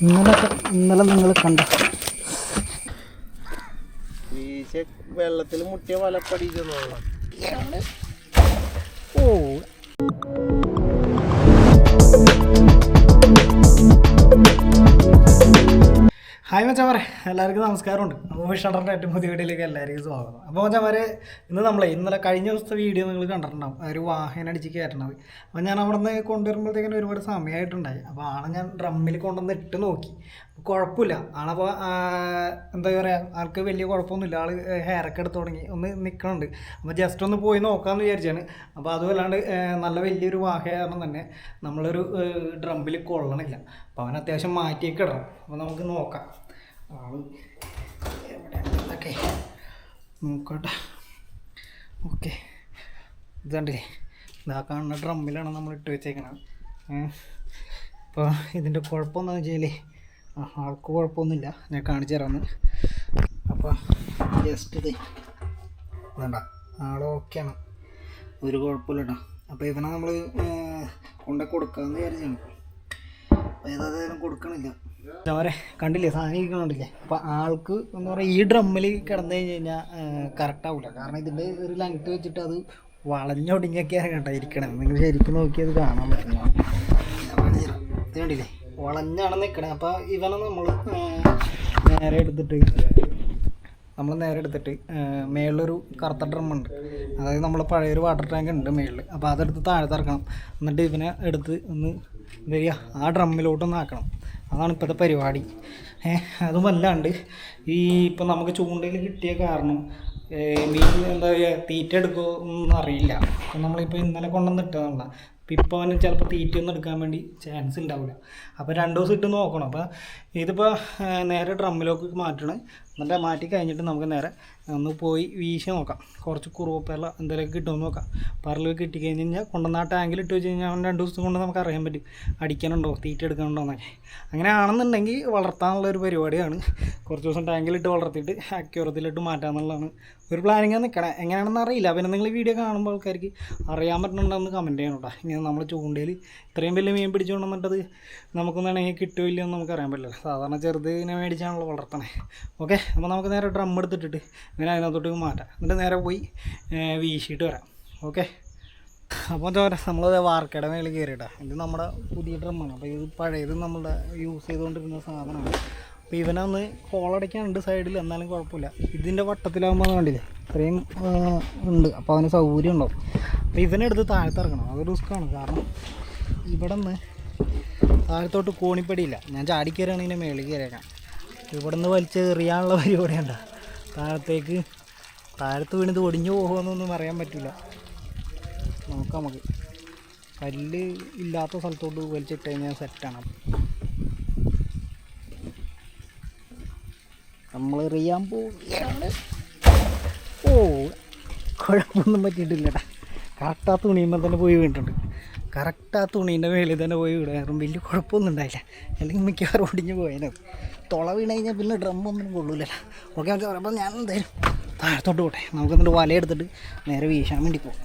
ഇന്നലെ ഇന്നലെ നിങ്ങൾ കണ്ട. വീശ വെള്ളത്തിൽ മുട്ടിയ വലപ്പടിക്കുന്നുള്ള ഹായ് മച്ചാമാരെ എല്ലാവർക്കും നമസ്കാരമുണ്ട്. അപ്പോൾ ഷട്ടറിന്റെ ഏറ്റവും പുതിയ വീഡിയോയിലേക്ക് എല്ലാവർക്കും സ്വാഗതം. അപ്പോൾ മച്ചാമാരെ ഇന്ന് നമ്മൾ ഇന്നലെ കഴിഞ്ഞ ദിവസത്തെ വീഡിയോ നിങ്ങൾ കണ്ടിട്ടുണ്ടാവും. ഒരു വാഹനം അടിച്ച് കയറ്റണത്. അപ്പോൾ ഞാൻ അവിടെ നിന്ന് കൊണ്ടുവരുമ്പോഴത്തേക്കിനും ഒരുപാട് സമയമായിട്ടുണ്ടായി. അപ്പോൾ ആളെ ഞാൻ ഡ്രമ്മിൽ കൊണ്ടുവന്ന് ഇട്ട് നോക്കി. കുഴപ്പമില്ല. ആളപ്പോൾ എന്താ പറയുക ആൾക്ക് വലിയ കുഴപ്പമൊന്നുമില്ല. ആൾ ഹെയറൊക്കെ എടുത്ത് തുടങ്ങി. ഒന്ന് നിൽക്കണുണ്ട് അപ്പോൾ ജസ്റ്റ് ഒന്ന് പോയി നോക്കാമെന്ന് വിചാരിച്ചാണ്. അപ്പോൾ അതുമല്ലാണ്ട് നല്ല വലിയൊരു വാഹ കാരണം തന്നെ നമ്മളൊരു ഡ്രമ്പിൽ കൊള്ളണില്ല. അപ്പോൾ അവൻ അത്യാവശ്യം മാറ്റിയൊക്കെ ഇടണം. അപ്പോൾ നമുക്ക് നോക്കാം. ആൾ എവിടെയാണെന്നൊക്കെ നോക്കട്ടെ. ഓക്കെ. ഇതണ്ടേ ഇതാ കാണുന്ന ഡ്രമ്മിലാണ് നമ്മൾ ഇട്ട് വെച്ചേക്കണത്. അപ്പോൾ ഇതിന്റെ കുഴപ്പമെന്താണെന്ന് വെച്ചാൽ ആ ആൾക്ക് കുഴപ്പമൊന്നുമില്ല. ഞാൻ കാണിച്ചു തരാമെന്ന് അപ്പോൾ ജസ്റ്റ് ഇത്. വേണ്ട ആൾ ഓക്കെയാണ് ഒരു കുഴപ്പമില്ല കേട്ടോ അപ്പോൾ ഇവനെ നമ്മൾ കൊണ്ട കൊടുക്കാമെന്ന് വിചാരിച്ചാണ്. അപ്പോൾ ഏതായാലും കൊടുക്കണില്ല. അവരെ കണ്ടില്ലേ സാധനം കണ്ടില്ലേ? അപ്പോൾ ആൾക്ക് എന്ന് പറയുക ഈ ഡ്രമ്മിൽ കിടന്നു കഴിഞ്ഞ് കഴിഞ്ഞാൽ കറക്റ്റ് ആവില്ല കാരണം ഇതിന്റെ ഒരു ലങ്ങിട്ട് വെച്ചിട്ട് അത് വളഞ്ഞൊടിഞ്ഞൊക്കെയാണ് കേട്ടോ ഇരിക്കണത് നിങ്ങൾ ശരിക്കും നോക്കിയത് കാണാൻ പറ്റുന്ന ഇത് കണ്ടില്ലേ? വളഞ്ഞാണ് നിൽക്കണേ അപ്പോൾ ഇവനെ നമ്മൾ നേരെ എടുത്തിട്ട് നമ്മൾ നേരെ എടുത്തിട്ട് മേളിലൊരു കറുത്ത ഡ്രം ഉണ്ട്. അതായത് നമ്മൾ പഴയൊരു വാട്ടർ ടാങ്ക് ഉണ്ട് മേളിൽ അപ്പോൾ അതെടുത്ത് താഴെ ഇറക്കണം. എന്നിട്ട് ഇവനെ എടുത്ത് ഒന്ന് വരിക. ആ ഡ്രമ്മിലോട്ടൊന്ന് ആക്കണം. അതാണ് ഇപ്പോഴത്തെ പരിപാടി. അതുമല്ലാണ്ട് ഈ ഇപ്പം നമുക്ക് ചൂണ്ടയിൽ കിട്ടിയ കാരണം മീൻ എന്താ പറയുക തീറ്റ എടുക്കുമോ എന്നറിയില്ല അപ്പം നമ്മളിപ്പോൾ ഇന്നലെ കൊണ്ടുവന്ന് ഇപ്പോൾ അവന് ചിലപ്പോൾ തീറ്റയൊന്നും എടുക്കാൻ വേണ്ടി ചാൻസ് ഉണ്ടാവില്ല. അപ്പോൾ രണ്ട് ദിവസം ഇട്ട് നോക്കണം. അപ്പോൾ ഇതിപ്പോൾ നേരെ ഡ്രമ്മിലേക്ക് മാറ്റണം. എന്നിട്ട് മാറ്റി കഴിഞ്ഞിട്ട് നമുക്ക് നേരെ ഒന്ന് പോയി വീശി നോക്കാം. കുറച്ച് കുറുവപ്പേല എന്തെങ്കിലും കിട്ടുമെന്ന് നോക്കാം. പറൽ കിട്ടി കഴിഞ്ഞ് കഴിഞ്ഞാൽ കൊണ്ടുവന്ന ആ ടാങ്കിൽ ഇട്ട് വെച്ച് കഴിഞ്ഞാൽ രണ്ട് ദിവസം കൊണ്ട് നമുക്ക് അറിയാൻ പറ്റും. അടിക്കാനുണ്ടോ? തീറ്റ എന്നൊക്കെ അങ്ങനെ ആണെന്നുണ്ടെങ്കിൽ വളർത്താനുള്ള ഒരു പരിപാടിയാണ്. കുറച്ച് ദിവസം ടാങ്കിലിട്ട് വളർത്തിയിട്ട് അക്യൂറത്തിലിട്ട് മാറ്റാമെന്നുള്ളതാണ് ഒരു പ്ലാനിങ് നിൽക്കണേ എങ്ങനെയാണെന്ന് അറിയില്ല. പിന്നെ നിങ്ങൾ വീഡിയോ കാണുമ്പോൾ ആൾക്കാർക്ക് അറിയാൻ പറ്റുന്നുണ്ടെന്ന് കമന്റ് ചെയ്യണം കേട്ടോ ഇങ്ങനെ നമ്മൾ ചൂണ്ടയിൽ ഇത്രയും വലിയ മീൻ പിടിച്ചുകൊണ്ട് വന്നിട്ടത് നമുക്കൊന്നാണെങ്കിൽ കിട്ടുമില്ല എന്ന് നമുക്ക് അറിയാൻ പറ്റില്ല സാധാരണ ചെറുതിനെ മേടിച്ചാണല്ലോ വളർത്തണേ. ഓക്കെ അപ്പോൾ നമുക്ക് നേരെ ഡ്രം എടുത്തിട്ടിട്ട് ഇങ്ങനെ അതിനകത്തോട്ട് മാറ്റാം. എന്നിട്ട് നേരെ പോയി വീശിയിട്ട് വരാം. ഓക്കെ? അപ്പോൾ എന്താ പറയുക നമ്മളത് വാർക്കയുടെ മേളിൽ കയറിയിട്ടാ ഇത് നമ്മുടെ പുതിയ ഡ്രമ്മാണ്. അപ്പോൾ ഇത് പഴയത് നമ്മളുടെ യൂസ് ചെയ്തുകൊണ്ടിരുന്ന സാധനമാണ്. അപ്പോൾ ഇവനൊന്ന് ഹോളടയ്ക്കാനുണ്ട് സൈഡിൽ എന്നാലും കുഴപ്പമില്ല. ഇതിന്റെ വട്ടത്തിലാകുമ്പോൾ കണ്ടില്ലേ? ഇത്രയും ഉണ്ട്. അപ്പോൾ അവന് സൗകര്യം ഉണ്ടാവും. അപ്പോൾ ഇവനെടുത്ത് താഴ്ത്തിറക്കണം അതൊരു അത് റിസ്ക്കാണ്. കാരണം ഇവിടെ നിന്ന് താഴത്തോട്ട് കോണിപ്പടിയില്ല. ഞാൻ ചാടി കയറുകയാണെങ്കിൽ ഇതിന്റെ മേളിൽ കയറിയേക്കാം ഇവിടെ നിന്ന് പരിപാടി ഉണ്ട താഴത്തേക്ക് താഴത്ത് വീണിത് ഒടിഞ്ഞു പോകുമെന്നൊന്നും അറിയാൻ പറ്റില്ല. നോക്കാം നമുക്ക്. കല്ല് ഇല്ലാത്ത സ്ഥലത്തോട്ട് വലിച്ചിട്ട് കഴിഞ്ഞാൽ സെറ്റാണ്. നമ്മൾ എറിയാൻ പോവുകയാണ്. ഓ കുഴപ്പമൊന്നും പറ്റിയിട്ടില്ലടാ. കറക്റ്റ് തുണിയുമ്പോൾ തന്നെ പോയി വീണിട്ടുണ്ട്. കറക്റ്റ് ആ തുണീന്റെ മേളിൽ തന്നെ പോയി വീടാറും വലിയ കുഴപ്പമൊന്നും ഉണ്ടായില്ല. അല്ലെങ്കിൽ മിക്കവാറും ഒടിഞ്ഞ് പോയതിനത് തുള വീണ് കഴിഞ്ഞാൽ പിന്നെ ഡ്രമ്മൊന്നും കൊള്ളൂലല്ലോ. ഓക്കെ ഓക്കെ പറയുമ്പോൾ ഞാൻ എന്തായാലും താഴത്തോട്ട് പോട്ടെ. നമുക്ക് എന്നിട്ട് വലയെടുത്തിട്ട് നേരെ വീശാൻ വേണ്ടി പോകും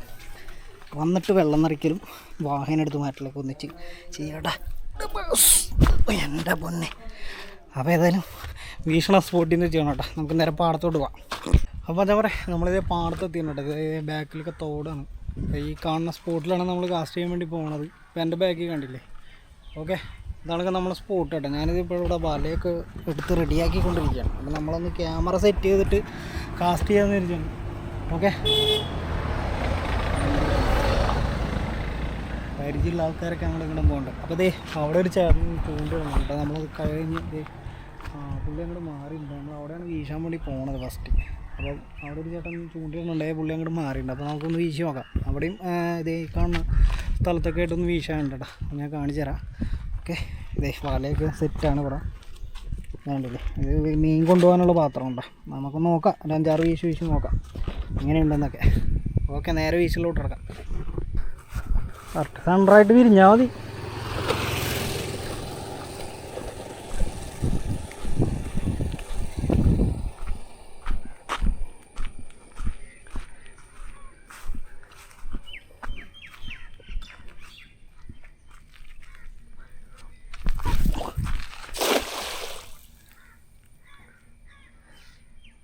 വന്നിട്ട് വെള്ളം നിറയ്ക്കലും വാഹനം എടുത്ത് മാറ്റലൊക്കെ ഒന്നിച്ച് ചെയ്യട്ടാ എന്റെ പൊന്നെ. അപ്പോൾ ഏതായാലും വീക്ഷണ സ്പോട്ടിൽ നിന്ന് ചെയ്യണം കേട്ടോ. നമുക്ക് നേരെ പാടത്തോട്ട് പോവാം. അപ്പോൾ എന്താ പറയുക നമ്മളിത് പാടത്തെത്തിയാണ് കേട്ടോ ഇത് ബാക്കിലൊക്കെ തോടാണ്. ഈ കാണുന്ന സ്പോട്ടിലാണ് നമ്മൾ കാസ്റ്റ് ചെയ്യാൻ വേണ്ടി പോകുന്നത് ഇപ്പോൾ എന്റെ ബാക്കിൽ കണ്ടില്ലേ? ഓക്കെ ഇതാണ് നമ്മളെ സ്പോട്ട് കേട്ടോ. ഞാനിത് ഇപ്പോൾ ഇവിടെ വലയൊക്കെ എടുത്ത് റെഡിയാക്കിക്കൊണ്ടിരിക്കുകയാണ് അപ്പം നമ്മളൊന്ന് ക്യാമറ സെറ്റ് ചെയ്തിട്ട് കാസ്റ്റ് ചെയ്യാമെന്ന് വിചാരിച്ചാണ് ഓക്കെ പരിചയമുള്ള ആൾക്കാരൊക്കെ അങ്ങോട്ട് ഇങ്ങോട്ട് പോകണ്ടത് അപ്പോൾ ദേ അവിടെ ഒരു ചേട്ടൻ ചൂണ്ടുണ്ട് നമ്മൾ കഴിഞ്ഞ് ദേ പുള്ളി അങ്ങോട്ട് മാറിയിട്ടുണ്ട് നമ്മൾ അവിടെയാണ് വീശാൻ വേണ്ടി പോണത് ഫസ്റ്റ് അപ്പോൾ അവിടെ ഒരു ചേട്ടൻ ചൂണ്ടിടുന്നുണ്ടായി പുള്ളി അങ്ങോട്ട് മാറിയിട്ടുണ്ട്. അപ്പോൾ നമുക്കൊന്ന് വീശി നോക്കാം. അവിടെയും ഇതേ കാണുന്ന സ്ഥലത്തൊക്കെ ആയിട്ടൊന്ന് വീശാനുണ്ട് കേട്ടോ. ഞാൻ കാണിച്ചു തരാം. ഓക്കെ. ഇതേ വലയൊക്കെ സെറ്റാണ് ഇവിടെ. വേണ്ടല്ലേ ഇത് മീൻ കൊണ്ടുപോകാനുള്ള പാത്രം ഉണ്ടോ? നമുക്ക് നോക്കാം. ഒരു അഞ്ചാറ് വീശ് വീശ് നോക്കാം. എങ്ങനെയുണ്ടെന്നൊക്കെ. ഓക്കെ നേരെ വീശിലോട്ട് ഇറക്കാം കറക്റ്റ് സെന്ററായിട്ട് വിരിഞ്ഞാൽ മതി.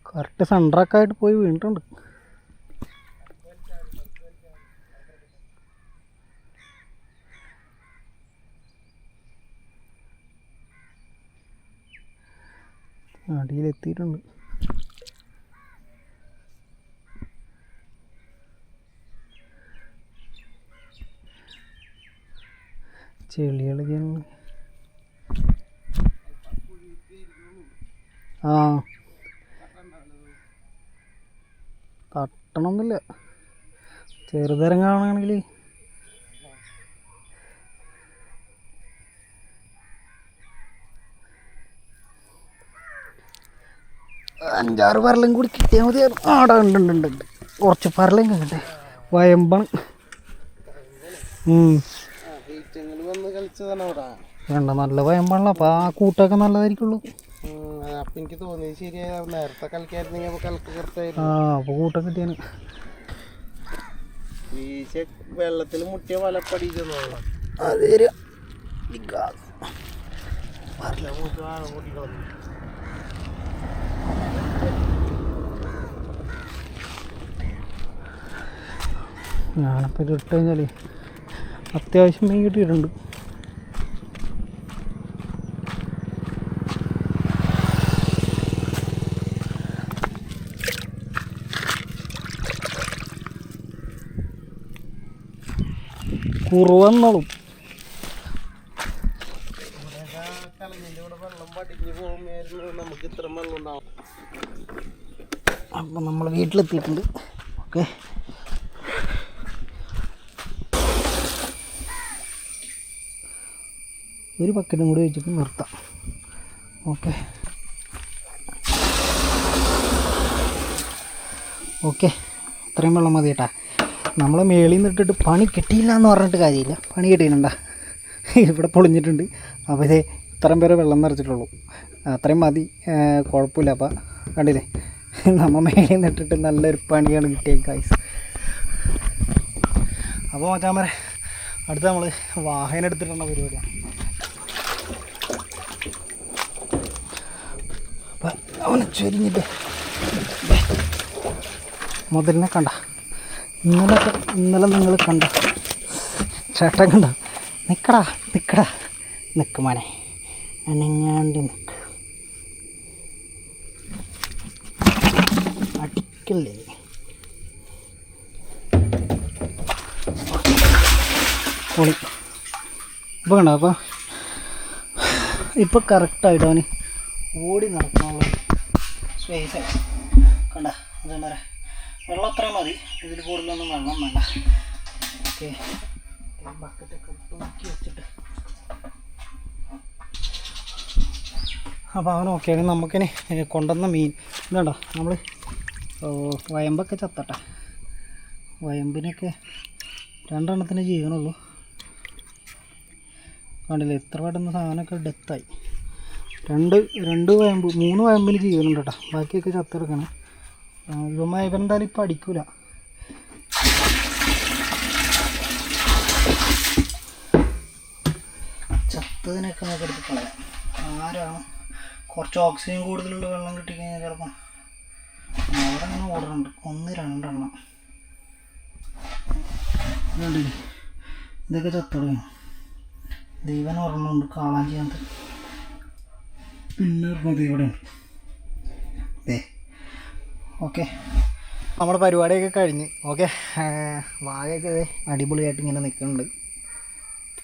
കറക്റ്റ് സെന്ററൊക്കെ ആയിട്ട് പോയി വീണിട്ടുണ്ട്. അടിയിലെത്തിയിട്ടുണ്ട്. ചെളികൾ ആ. തട്ടണമെന്നില്ല ചെറുതരങ്ങാണെങ്കിൽ അഞ്ചാറ് പരലും കൂടി കിട്ടിയാൽ മതി. ആടാ ഉണ്ട് ഉണ്ട് ഉണ്ട് ഉണ്ട്. കുറച്ച് പരലും കണ്ടേ വയമ്പണം വേണ്ട നല്ല വയമ്പണല്ലോ അപ്പോൾ ആ കൂട്ടൊക്കെ നല്ലതായിരിക്കുള്ളൂ. അപ്പൊ എനിക്ക് തോന്നിയത് ശരിയായ നേരത്തെ കളിക്കായിരുന്നെങ്കിൽ അപ്പൊ ആ കൂട്ടൊക്കെ കിട്ടിയാണ്. വീശ വെള്ളത്തിൽ മുട്ടിയ വലപ്പടിച്ചെന്നുള്ള അത് വരിക ഞാനപ്പോൾ ഇത് ഇട്ട് കഴിഞ്ഞാൽ അത്യാവശ്യം മീൻ കിട്ടിയിട്ടുണ്ട് കുറവന്നോളും കളഞ്ഞിന്റെ കൂടെ വെള്ളം പടിഞ്ഞു പോകുമായിരുന്നു നമുക്ക് ഇത്ര വെള്ളം ഉണ്ടാവും അപ്പൊ നമ്മൾ വീട്ടിലെത്തിയിട്ടുണ്ട്. ഓക്കെ. ഒരു പക്കറ്റും കൂടി വെച്ചിട്ട് നിർത്താം. ഓക്കെ. ഓക്കെ. ഇത്രയും വെള്ളം മതി കേട്ടാ നമ്മൾ മേളിൽ നിന്ന് ഇട്ടിട്ട് പണി കിട്ടിയില്ല എന്ന് പറഞ്ഞിട്ട് കാര്യമില്ല. പണി കിട്ടിയിട്ടുണ്ടാ? ഇവിടെ പൊളിഞ്ഞിട്ടുണ്ട്. അപ്പോൾ ഇതേ ഇത്രയും പേരെ വെള്ളം നിറച്ചിട്ടുള്ളൂ. അത്രയും മതി. കുഴപ്പമില്ല. അപ്പം കണ്ടില്ലേ? നമ്മൾ മേളിൽ നിന്ന് ഇട്ടിട്ട് നല്ലൊരു പണിയാണ് കിട്ടിയത് ഗൈസ് അപ്പോൾ മച്ചാമരെ അടുത്ത് നമ്മൾ വാഹനം എടുത്തിട്ടുള്ള പരിപാടിയാണ് അവനെ ചൊരിഞ്ഞിട്ട് മുതലിനെ കണ്ട. ഇന്നലെ ഇന്നലെ നിങ്ങൾ കണ്ട. ചേട്ടൻ കണ്ട. നിൽക്കടാ നിൽക്കടാ നിൽക്കുമാനെ മോനെ. അനങ്ങാണ്ട് നിക്ക്. അടിക്കല്ലേ. പൊളി. ഇപ്പോൾ കണ്ട അപ്പോൾ ഇപ്പോൾ കറക്റ്റായിട്ട് അവന്? ഓടി നടക്കാനുള്ള സ്പേസ് കണ്ട എന്താ പറയുക വെള്ളം അത്രയും മതി. ഇതിൽ കൂടുതലൊന്നും വെള്ളം വേണ്ട. ഓക്കെ. ബക്കറ്റൊക്കെ തൂക്കി വെച്ചിട്ട്. അപ്പോൾ അവൻ ഓക്കെയാണ് നമുക്കിനി കൊണ്ടുവന്ന മീൻ. ഇതാണ്ടോ? നമ്മൾ വയമ്പൊക്കെ ചത്തട്ടെ. വയമ്പിനൊക്കെ രണ്ടെണ്ണത്തിന് ജീവനുള്ളൂ. കണ്ടില്ലേ? എത്ര പെട്ടെന്ന് സാധനമൊക്കെ ഡെത്തായി രണ്ട് രണ്ട് വയമ്പ് മൂന്ന് വയമ്പിന് ജീവനുണ്ട് കേട്ടോ. ബാക്കിയൊക്കെ ചത്തെടുക്കണം. ഇവന്മാർ ഇവരെന്തായാലും ഇപ്പം അടിക്കൂല. ചത്തതിനൊക്കെ നമുക്ക് എടുത്ത് കളയാം. ആരാണ്? കുറച്ച് ഓക്സിജൻ കൂടുതലുള്ള വെള്ളം കിട്ടിക്കഴിഞ്ഞാൽ ചിലപ്പം അവിടെ ഓടുന്നുണ്ട് ഒന്ന് രണ്ടെണ്ണം. ഇതൊക്കെ ചത്തടും. ദൈവൻ ഓർമ്മയുണ്ട് കാണാൻ ചെയ്യാത്ത പിന്നെ ഇവിടെ ഉണ്ട് ദേ ഓക്കെ. നമ്മുടെ പരിപാടിയൊക്കെ കഴിഞ്ഞ്. ഓക്കെ. വാഴയൊക്കെ അടിപൊളിയായിട്ട് ഇങ്ങനെ നിൽക്കുന്നുണ്ട്.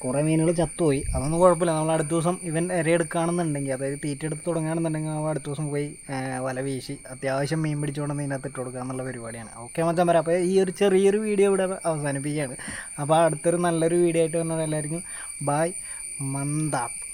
കുറേ മീനുകൾ ചത്തുപോയി. അതൊന്നും കുഴപ്പമില്ല. നമ്മൾ അടുത്ത ദിവസം ഇവൻ ഇരയെടുക്കുകയാണെന്നുണ്ടെങ്കിൽ അതായത് തീറ്റ എടുത്ത് തുടങ്ങുകയാണെന്നുണ്ടെങ്കിൽ നമ്മൾ അടുത്ത ദിവസം പോയി വല വീശി അത്യാവശ്യം മീൻ പിടിച്ചുകൊണ്ട് ഇതിനകത്ത് ഇട്ട് കൊടുക്കുക എന്നുള്ള പരിപാടിയാണ്. ഓക്കെ മച്ചാൻ പറയാം അപ്പോൾ ഈ ഒരു ചെറിയൊരു വീഡിയോ ഇവിടെ അവസാനിപ്പിക്കുകയാണ്. അപ്പോൾ അടുത്തൊരു നല്ലൊരു വീഡിയോ ആയിട്ട് വന്നാൽ എല്ലാവർക്കും ബായ് മന്ദാപ്പ്